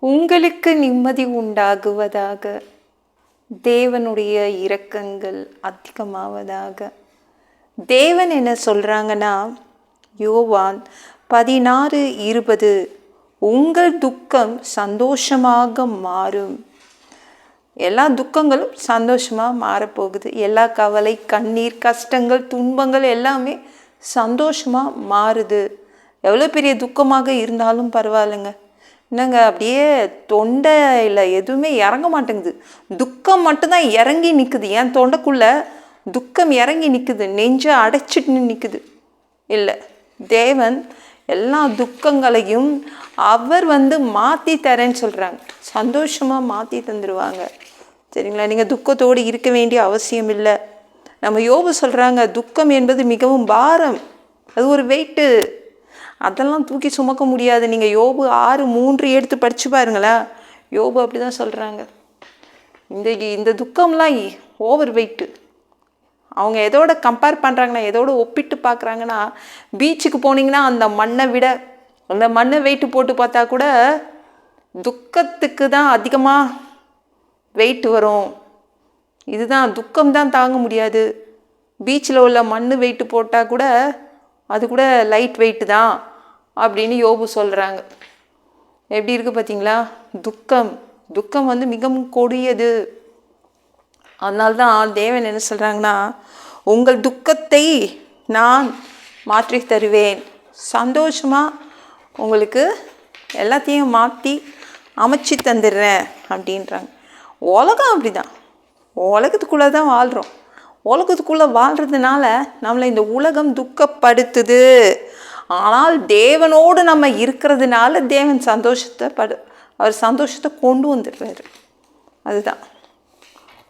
உங்களுக்கு நிம்மதி உண்டாகுவதாக. தேவனுடைய இரக்கங்கள் அதிகமாவதாக. தேவன் என்ன சொல்கிறாங்கன்னா யோவான் பதினாறு இருபது உங்கள் துக்கம் சந்தோஷமாக மாறும். எல்லா துக்கங்களும் சந்தோஷமாக மாறப்போகுது. எல்லா கவலை கண்ணீர் கஷ்டங்கள் துன்பங்கள் எல்லாமே சந்தோஷமாக மாறுது. எவ்வளோ பெரிய துக்கமாக இருந்தாலும் பரவாயில்லைங்க. என்னங்க அப்படியே தொண்டையில் எதுவுமே இறங்க மாட்டேங்குது. துக்கம் மட்டும்தான் இறங்கி நிற்குது என் தொண்டைக்குள்ளே துக்கம் இறங்கி நிற்குது நெஞ்சை அடைச்சிட்டு நிற்குது இல்லை தேவன் எல்லா துக்கங்களையும் அவர் வந்து மாற்றி தரேன்னு சொல்கிறாங்க சந்தோஷமாக மாற்றி தந்துடுவாங்க சரிங்களா? நீங்கள் துக்கத்தோடு இருக்க வேண்டிய அவசியம் இல்லை. நம்ம யோபு சொல்கிறாங்க துக்கம் என்பது மிகவும் பாரம். அது ஒரு வெயிட்டு அதெல்லாம் தூக்கி சுமக்க முடியாது. நீங்கள் யோபு ஆறு மூன்று எடுத்து படித்து பாருங்களேன். யோபு அப்படி தான் சொல்கிறாங்க இந்த இந்த துக்கம்லாம் ஓவர் வெயிட்டு அவங்க எதோட கம்பேர் பண்ணுறாங்கன்னா எதோட ஒப்பிட்டு பார்க்குறாங்கன்னா பீச்சுக்கு போனீங்கன்னா அந்த மண்ணை விட அந்த மண்ணை வெயிட்டு போட்டு பார்த்தா கூட துக்கத்துக்கு தான் அதிகமாக வெயிட் வரும். இதுதான் துக்கம் தான் தாங்க முடியாது. பீச்சில் உள்ள மண் வெயிட்டு போட்டால் கூட அது கூட லைட் வெயிட்டு தான். அப்படின்னு யோபு சொல்கிறாங்க எப்படி இருக்குது பார்த்தீங்களா துக்கம். துக்கம் வந்து மிகவும் கொடியது. அதனால தான் தேவன் என்ன சொல்கிறாங்கன்னா உங்கள் துக்கத்தை நான் மாற்றி தருவேன். சந்தோஷமாக உங்களுக்கு எல்லாத்தையும் மாற்றி அமைச்சு தந்துடுறேன் அப்படின்றாங்க. உலகம் அப்படி தான் உலகத்துக்குள்ளே தான் வாழ்கிறோம் உலகத்துக்குள்ளே வாழ்கிறதுனால நம்மளை இந்த உலகம் துக்கப்படுத்துது. ஆனால் தேவனோடு நம்ம இருக்கிறதுனால தேவன் சந்தோஷத்தை படு அவர் சந்தோஷத்தை கொண்டு வந்துடுறாரு. அதுதான்.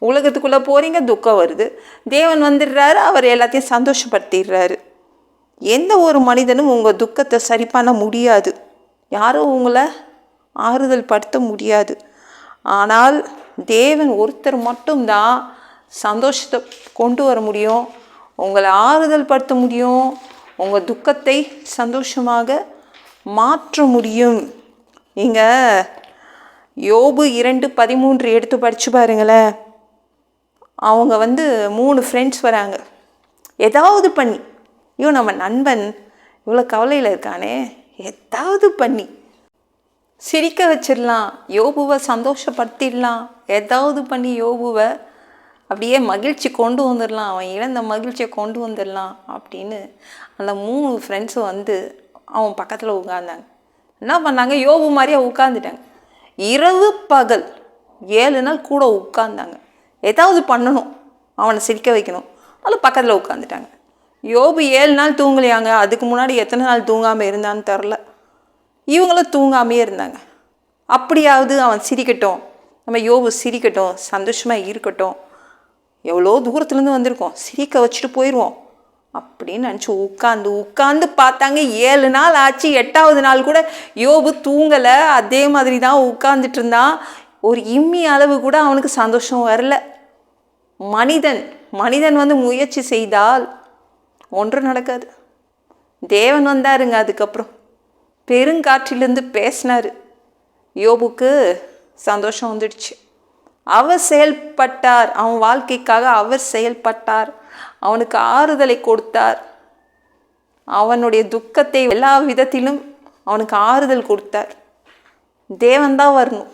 உலகத்துக்குள்ளே போகிறீங்க துக்கம் வருது. தேவன் வந்துடுறாரு அவர் எல்லாத்தையும் சந்தோஷப்படுத்திடுறாரு. எந்த ஒரு மனிதனும் உங்கள் துக்கத்தை சரி பண்ண முடியாது. யாரும் உங்களை ஆறுதல் படுத்த முடியாது. ஆனால் தேவன் ஒருத்தர் மட்டும்தான் சந்தோஷத்தை கொண்டு வர முடியும் உங்களை ஆறுதல் படுத்த முடியும் உங்கள் துக்கத்தை சந்தோஷமாக மாற்ற முடியும். நீங்கள் யோபு இரண்டு பதிமூன்று எடுத்து படித்து பாருங்களேன். அவங்க வந்து மூணு ஃப்ரெண்ட்ஸ் வராங்க. ஏதாவது பண்ணி. ஐயோ நம்ம நண்பன் இவ்வளோ கவலையில் இருக்கானே. ஏதாவது பண்ணி. சிரிக்க வச்சிடலாம். யோபுவை சந்தோஷப்படுத்திடலாம். ஏதாவது பண்ணி யோபுவை அப்படியே மகிழ்ச்சி கொண்டு வந்துடலாம் அவன் இழந்த மகிழ்ச்சியை கொண்டு வந்துடலாம் அப்படின்னு அந்த மூணு ஃப்ரெண்ட்ஸும் வந்து அவன் பக்கத்தில் உட்காந்தாங்க என்ன பண்ணாங்க? யோபு மாதிரியே உட்காந்துட்டாங்க இரவு பகல் ஏழு நாள் கூட உட்காந்தாங்க ஏதாவது பண்ணணும் அவனை சிரிக்க வைக்கணும். அதில் பக்கத்தில் உட்காந்துட்டாங்க யோபு ஏழு நாள் தூங்கலையாங்க? அதுக்கு முன்னாடி எத்தனை நாள் தூங்காமல் இருந்தான்னு தெரில இவங்களும் தூங்காமையே இருந்தாங்க. அப்படியாவது அவன் சிரிக்கட்டும். நம்ம யோபு சிரிக்கட்டும் சந்தோஷமாக இருக்கட்டும். எவ்வளோ தூரத்துலேருந்து வந்திருக்கோம். சிரிக்க வச்சுட்டு போயிடுவோம். அப்படின்னு நினச்சி உட்காந்து உட்காந்து பார்த்தாங்க. ஏழு நாள் ஆச்சு. எட்டாவது நாள் கூட யோபு தூங்கலை. அதே மாதிரி தான் உட்காந்துட்டு இருந்தான். ஒரு இம்மி அளவு கூட அவனுக்கு சந்தோஷம் வரல. மனிதன் மனிதன் வந்து முயற்சி செய்தால் ஒன்றும் நடக்காது. தேவன் வந்தாருங்க அதுக்கப்புறம். பெருங்காற்றிலிருந்து பேசினார். யோபுக்கு சந்தோஷம் வந்துடுச்சு. அவர் செயல்பட்டார். அவன் வாழ்க்கைக்காக அவர் செயல்பட்டார். அவனுக்கு ஆறுதலை கொடுத்தார். அவனுடைய துக்கத்தை எல்லா விதத்திலும் அவனுக்கு ஆறுதல் கொடுத்தார். தேவன் தான் வரணும்.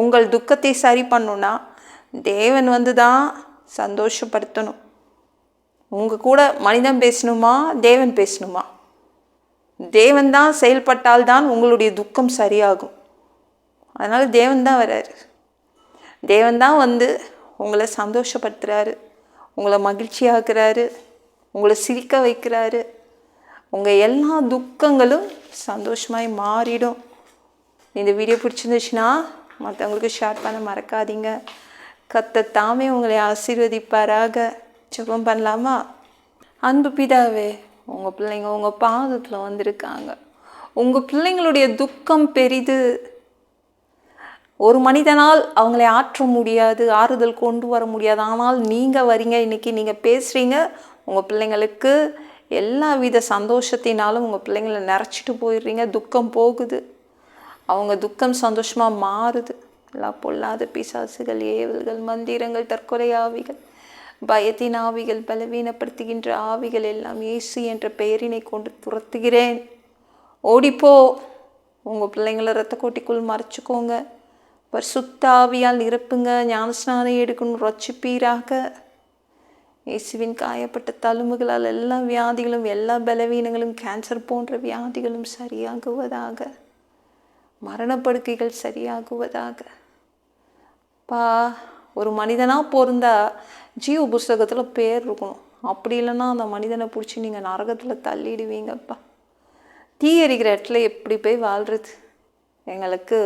உங்கள் துக்கத்தை சரி பண்ணுன்னா தேவன் வந்து தான் சந்தோஷப்படுத்தணும். உங்கள் கூட மனிதன் பேசணுமா? தேவன் பேசணுமா? தேவன் தான் செயல்பட்டால் தான் உங்களுடைய துக்கம் சரியாகும். அதனால் தேவன் தான் வராரு தேவன் தான் வந்து உங்களை சந்தோஷப்படுத்துகிறாரு உங்களை மகிழ்ச்சியாக்குறாரு உங்களை சிரிக்க வைக்கிறாரு. உங்கள் எல்லா துக்கங்களும் சந்தோஷமாய் மாறிடும். இந்த வீடியோ பிடிச்சிருந்துச்சுன்னா மற்றவங்களுக்கு ஷேர் பண்ண மறக்காதீங்க. கத்த தாமே உங்களை ஆசீர்வதிப்பாராக. ஜபம் பண்ணலாமா? அன்பு பிதாவே உங்கள் பிள்ளைங்க உங்கள் பாதத்தில் வந்திருக்காங்க. உங்கள் பிள்ளைங்களுடைய துக்கம் பெரிது. ஒரு மனிதனால் அவங்களை ஆற்ற முடியாது ஆறுதல் கொண்டு வர முடியாது. ஆனால் நீங்கள் வரீங்க இன்றைக்கி நீங்கள் பேசுகிறீங்க உங்கள் பிள்ளைங்களுக்கு எல்லா வித சந்தோஷத்தினாலும் உங்கள் பிள்ளைங்களை நிறச்சிட்டு போயிடுறீங்க துக்கம் போகுது. அவங்க துக்கம் சந்தோஷமாக மாறுது. எல்லா பொல்லாத பிசாசுகள் ஏவல்கள் மந்திரங்கள் தற்கொலை ஆவிகள் பயத்தின் ஆவிகள் பலவீனப்படுத்துகின்ற ஆவிகள் எல்லாம் இயேசு என்ற பெயரினை கொண்டு துரத்துகிறேன். ஓடிப்போ. உங்கள் பிள்ளைங்கள ரத்த கோட்டிக்குள் மறைச்சிக்கோங்க. பரிசுத்தாவியால் நிரப்புங்க ஞானஸ்நானம் எடுக்கணும் ரொச்சிப்பீராக இயேசுவின் காயப்பட்ட தழும்புகளால் எல்லா வியாதிகளும் எல்லா பலவீனங்களும் கேன்சர் போன்ற வியாதிகளும் சரியாகுவதாக. மரணப்படுக்கைகள் சரியாகுவதாக. பா ஒரு மனிதனாக பிறந்தா ஜீவ புஸ்தகத்தில் பேர் இருக்கணும். அப்படி இல்லைன்னா அந்த மனிதனை பிடிச்சி நீங்கள் நரகத்தில் தள்ளிடுவீங்கப்பா. தீ எரிக்கிற இடத்துல எப்படி போய் வாழ்கிறது எங்களுக்கு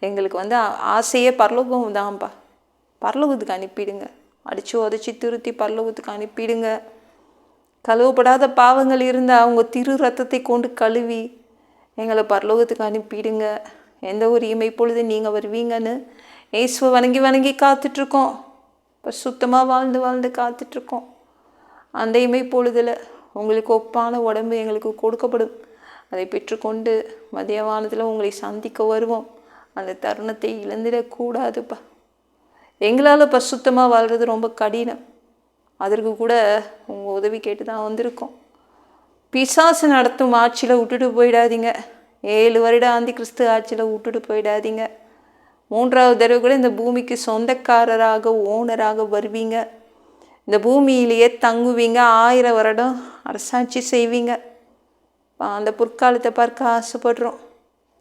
எங்களுக்கு வந்து ஆசையே பரலோகம் தான்ப்பா. பரலோகத்துக்கு அனுப்பிடுங்க. அடித்து உதச்சி திருத்தி பரலோகத்துக்கு அனுப்பிடுங்க. கழுவப்படாத பாவங்கள் இருந்தால் அவங்க திரு ரத்தத்தை கொண்டு கழுவி எங்களை பரலோகத்துக்கு அனுப்பிடுங்க. எந்த ஒரு இமை பொழுது நீங்கள் வருவீங்கன்னு ஏசுவை வணங்கி வணங்கி காத்துட்ருக்கோம். இப்போ சுத்தமாக வாழ்ந்து வாழ்ந்து காத்துட்ருக்கோம். அந்த இமை பொழுதில் உங்களுக்கு ஒப்பான உடம்பு எங்களுக்கு கொடுக்கப்படும். அதை பெற்றுக்கொண்டு மதிய வானத்தில் உங்களை சந்திக்க வருவோம். அந்த தருணத்தை இழந்துடக்கூடாதுப்பா. எங்களால் பசுத்தமாக வாழ்கிறது ரொம்ப கடினம். அதற்கு கூட உங்கள் உதவி கேட்டு தான் வந்திருக்கோம். பிசாசு நடத்தும் ஆட்சியில் விட்டுட்டு போயிடாதீங்க. ஏழு வருட ஆந்தி கிறிஸ்து ஆட்சியில் விட்டுட்டு போயிடாதீங்க. மூன்றாவது தடவை கூட இந்த பூமிக்கு சொந்தக்காரராக ஓனராக வருவீங்க. இந்த பூமியிலேயே தங்குவீங்க. ஆயிரம் வருடம் அரசாட்சி செய்வீங்க. அந்த பொற்காலத்தை பார்க்க ஆசைப்படுறோம்.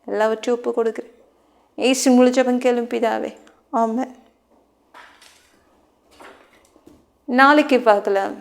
எல்லாவற்றையும் ஒப்பு கொடுக்குறேன். ஏசு முழிச்சவன் கேளும்பிதாவே ஆமாம் நாளைக்கு பார்க்கலாம்